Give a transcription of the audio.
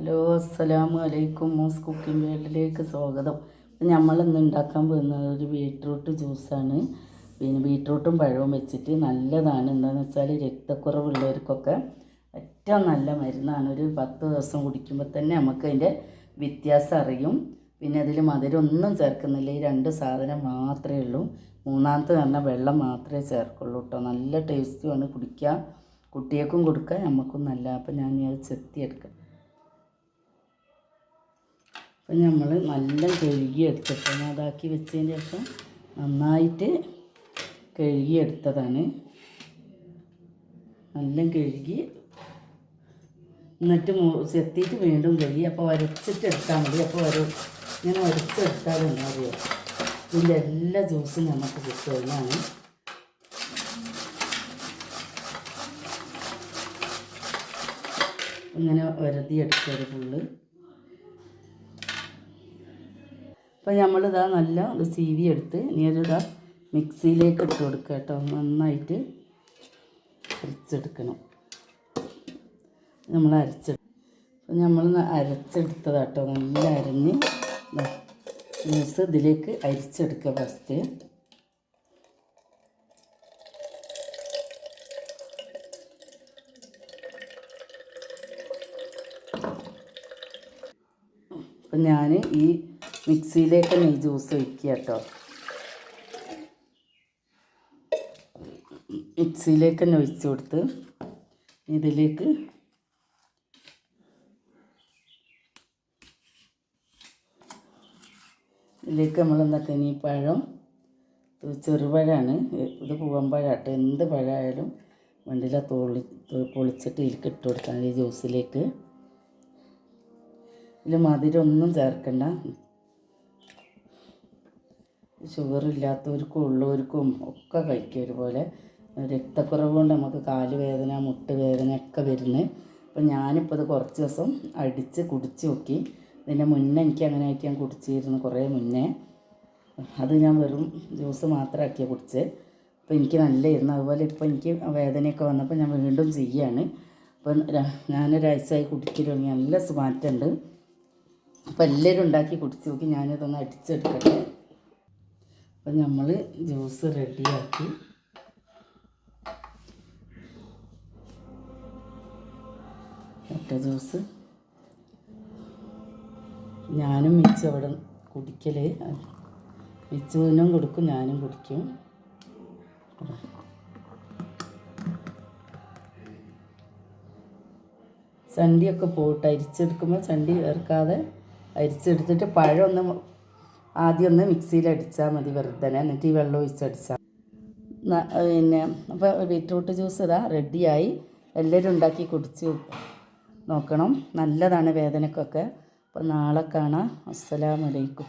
Hello അസ്സലാമു അലൈക്കും. മൂസ് cooking വേൾഡിലേക്ക് സ്വാഗതം. നമ്മൾ ഇന്ന് ഉണ്ടാക്കാൻ പോകുന്നത് ഒരു ബീട്രൂട്ട് ജ്യൂസാണ്. പിന്നെ ബീട്രൂട്ടും പഴവും വെച്ചിട്ട് നല്ലതാണ്. എന്താണെന്ന് വെച്ചാൽ രക്തക്കുറവുള്ളവർക്കൊക്കെ ഏറ്റവും നല്ല മരുന്നാണ്. ഒരു പത്ത് ദിവസം കുടിക്കുമ്പോൾ തന്നെ നമുക്ക് അതിന്റെ വ്യത്യാസം അറിയും. പിന്നെ അതിൽ മധുരം ഒന്നും ചേർക്കുന്നില്ല. ഈ രണ്ട് സാധനം മാത്രമേ ഉള്ളൂ. മൂന്നാമത്തെ പറഞ്ഞാൽ വെള്ളം മാത്രമേ ചേർക്കുള്ളൂ കേട്ടോ. നല്ല ടേസ്റ്റുമാണ് കുടിക്കുക കുട്ടികൾക്കും കൊടുക്കുക നമുക്കും നല്ല. അപ്പം ഞാൻ അത് ചെത്തിയെടുക്കാം അപ്പം നമ്മൾ നല്ല കഴുകി എടുത്തിട്ട് അതാക്കി വെച്ചതിന് ശേഷം നന്നായിട്ട് കഴുകിയെടുത്തതാണ്. നല്ല കഴുകി. എന്നിട്ട് ചെത്തിയിട്ട് വീണ്ടും കഴുകി. അപ്പോൾ വരച്ചിട്ട് എടുത്താൽ മതി. അപ്പോൾ വര ഇങ്ങനെ വരച്ചെടുത്താൽ അറിയോ ഇതിന്റെ എല്ലാ ജ്യൂസും നമുക്ക് കിട്ടുന്നതാണ് ഇങ്ങനെ വരതി എടുത്തൊരു അപ്പോൾ നമ്മളിതാ നല്ല ഇത് സീവി എടുത്ത് ഇനി ഒരു ഇതാ മിക്സിയിലേക്ക് ഇട്ട് കൊടുക്കുക കേട്ടോ. നന്നായിട്ട് അരച്ചെടുക്കണം. നമ്മൾ അരച്ചെടുക്കും അപ്പോൾ നമ്മൾ അരച്ചെടുത്തതാട്ടോ നല്ല അരഞ്ഞ് ജ്യൂസ് ഇതിലേക്ക് അരിച്ചെടുക്കുക ഫസ്റ്റ് അപ്പം ഞാൻ ഈ മിക്സിയിലേക്ക് ഈ ജ്യൂസ് ഒഴിക്കുക കേട്ടോ. മിക്സിയിലേക്ക് തന്നെ ഒഴിച്ചു കൊടുത്ത് ഇതിലേക്ക് ഇതിലേക്ക് നമ്മൾ എന്താ ഈ പഴം ഇത് ചെറുപഴമാണ് ഇത് പൂവമ്പഴാട്ടോ എന്ത് പഴമായാലും വണ്ടിയില തോളി പൊളിച്ചിട്ട് ഇതിലേക്ക് ഇട്ട് കൊടുക്കണം ഈ ജ്യൂസിലേക്ക്. ഇതിൽ മധുരം ഒന്നും ചേർക്കണ്ട. ഷുഗർ ഇല്ലാത്തവർക്കും ഉള്ളവർക്കും ഒക്കെ കഴിക്കും ഒരുപോലെ. രക്തക്കുറവ് കൊണ്ട് നമുക്ക് കാൽ വേദന മുട്ട് വേദന ഒക്കെ വരുന്നത്. അപ്പം ഞാനിപ്പോൾ ഇത് കുറച്ച് ദിവസം അടിച്ച് കുടിച്ച് നോക്കി. ഇതിന്റെ മുന്നേ എനിക്ക് അങ്ങനെ ആയിട്ട് ഞാൻ കുടിച്ചിരുന്നു കുറേ മുന്നേ. അത് ഞാൻ വെറും ജ്യൂസ് മാത്രമാക്കിയ കുടിച്ച് അപ്പോൾ എനിക്ക് നല്ലതായിരുന്നു. അതുപോലെ ഇപ്പോൾ എനിക്ക് വേദനയൊക്കെ വന്നപ്പോൾ ഞാൻ വീണ്ടും ചെയ്യാണ് അപ്പം ഞാനൊരാഴ്ചയായി കുടിക്കലും നല്ല സ്മാറ്റുണ്ട് അപ്പോൾ എല്ലാവരും ഉണ്ടാക്കി കുടിച്ച് നോക്കി ഞാനിതൊന്ന് അടിച്ചെടുക്കട്ടെ. അപ്പം നമ്മൾ ജ്യൂസ് റെഡിയാക്കി ഒറ്റ ജ്യൂസ് ഞാനും മിച്ച അവിടെ കുടിക്കൽ മിച്ചുവിനും കൊടുക്കും ഞാനും കുടിക്കും. ചണ്ടിയൊക്കെ പോയിട്ട് അരിച്ചെടുക്കുമ്പോൾ ചണ്ടി ചേർക്കാതെ അരിച്ചെടുത്തിട്ട് പഴം ഒന്ന് ആദ്യം ഒന്ന് മിക്സിയിൽ അടിച്ചാൽ മതി വെറുതെ എന്നിട്ട് ഈ വെള്ളം ഒഴിച്ചടിച്ചാൽ പിന്നെ അപ്പോൾ ബീറ്റ്റൂട്ട് ജ്യൂസ് ഇതാ റെഡിയായി. എല്ലാവരും ഉണ്ടാക്കി കുടിച്ച് നോക്കണം. നല്ലതാണ് വേദനക്കൊക്കെ. അപ്പോൾ നാളെ കാണാം. അസ്സലാമലൈക്കും